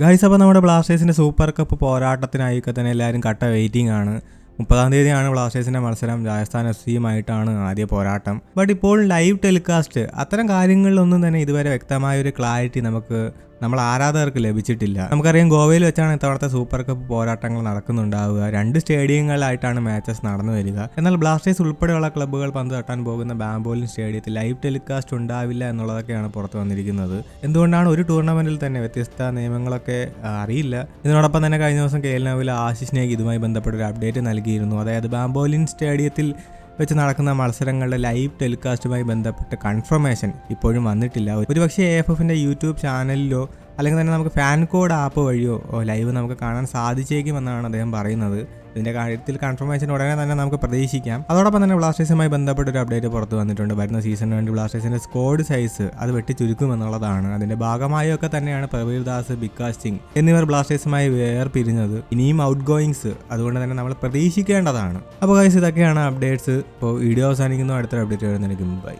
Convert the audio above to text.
Guys അപ്പോൾ നമ്മുടെ ബ്ലാസ്റ്റേഴ്സിന്റെ സൂപ്പർ കപ്പ് പോരാട്ടത്തിനായിക്കെ തന്നെ എല്ലാവരും കട്ട വെയിറ്റിംഗ് ആണ്. മുപ്പതാം തീയതിയാണ് ബ്ലാസ്റ്റേഴ്സിന്റെ മത്സരം. രാജസ്ഥാൻ എഫ് സിയുമായിട്ടാണ് ആദ്യ പോരാട്ടം. ബട്ട് ഇപ്പോൾ ലൈവ് ടെലികാസ്റ്റ് അത്തരം കാര്യങ്ങളിലൊന്നും തന്നെ ഇതുവരെ വ്യക്തമായ ഒരു ക്ലാരിറ്റി നമുക്ക് നമ്മൾ ആരാധകർക്ക് ലഭിച്ചിട്ടില്ല. നമുക്കറിയാം ഗോവയിൽ വെച്ചാണ് ഇത്തവണത്തെ സൂപ്പർ കപ്പ് പോരാട്ടങ്ങൾ നടക്കുന്നുണ്ടാവുക. രണ്ട് സ്റ്റേഡിയങ്ങളിലായിട്ടാണ് മാച്ചസ് നടന്നു വരിക. എന്നാൽ ബ്ലാസ്റ്റേഴ്സ് ഉൾപ്പെടെയുള്ള ക്ലബ്ബുകൾ പന്ത് തട്ടാൻ പോകുന്ന ബാംബോലിൻ സ്റ്റേഡിയത്തിൽ ലൈവ് ടെലികാസ്റ്റ് ഉണ്ടാവില്ല എന്നുള്ളതൊക്കെയാണ് പുറത്തു വന്നിരിക്കുന്നത്. എന്തുകൊണ്ടാണ് ഒരു ടൂർണമെന്റിൽ തന്നെ വ്യത്യസ്ത നിയമങ്ങളൊക്കെ അറിയില്ല. ഇതിനോടൊപ്പം തന്നെ കഴിഞ്ഞ ദിവസം കെ എൽ നവിൽ ആശിഷ് നേഗ് ഇതുമായി ബന്ധപ്പെട്ട ഒരു അപ്ഡേറ്റ് നൽകിയിരുന്നു. അതായത് ബാംബോലിൻ സ്റ്റേഡിയത്തിൽ വെച്ച് നടക്കുന്ന മത്സരങ്ങളുടെ ലൈവ് ടെലികാസ്റ്റുമായി ബന്ധപ്പെട്ട് കൺഫർമേഷൻ ഇപ്പോഴും വന്നിട്ടില്ല. ഒരുപക്ഷെ എ എഫ് എഫിന്റെ യൂട്യൂബ് ചാനലിലോ അല്ലെങ്കിൽ തന്നെ നമുക്ക് ഫാൻ കോഡ് ആപ്പ് വഴിയോ ലൈവ് നമുക്ക് കാണാൻ സാധിച്ചേക്കുമെന്നാണ് അദ്ദേഹം പറയുന്നത്. ഇതിന്റെ കാര്യത്തിൽ കൺഫർമേഷൻ ഉടനെ തന്നെ നമുക്ക് പ്രതീക്ഷിക്കാം. അതോടൊപ്പം തന്നെ ബ്ലാസ്റ്റേഴ്സുമായി ബന്ധപ്പെട്ട ഒരു അപ്ഡേറ്റ് പുറത്ത് വന്നിട്ടുണ്ട്. വരുന്ന സീസണിന് വേണ്ടി ബ്ലാസ്റ്റേഴ്സിന്റെ സ്കോഡ് സൈസ് അത് വെട്ടി ചുരുക്കുമെന്നുള്ളതാണ് അതിന്റെ ഭാഗമായൊക്കെ തന്നെയാണ് പ്രവീർ ദാസ് ബിക്കാസ് സിംഗ് എന്നിവർ ബ്ലാസ്റ്റേഴ്സുമായി വേർപിരിഞ്ഞത്. ഇനിയും ഔട്ട് ഗോയിങ്സ് അതുകൊണ്ട് തന്നെ നമ്മൾ പ്രതീക്ഷിക്കേണ്ടതാണ്. അപ്പോൾ ഗൈസ് ഇതൊക്കെയാണ് അപ്ഡേറ്റ്സ് ഇപ്പോൾ വീഡിയോ അവസാനിക്കുന്നു. അടുത്തൊരു അപ്ഡേറ്റ് വരുന്നതിന് ബൈ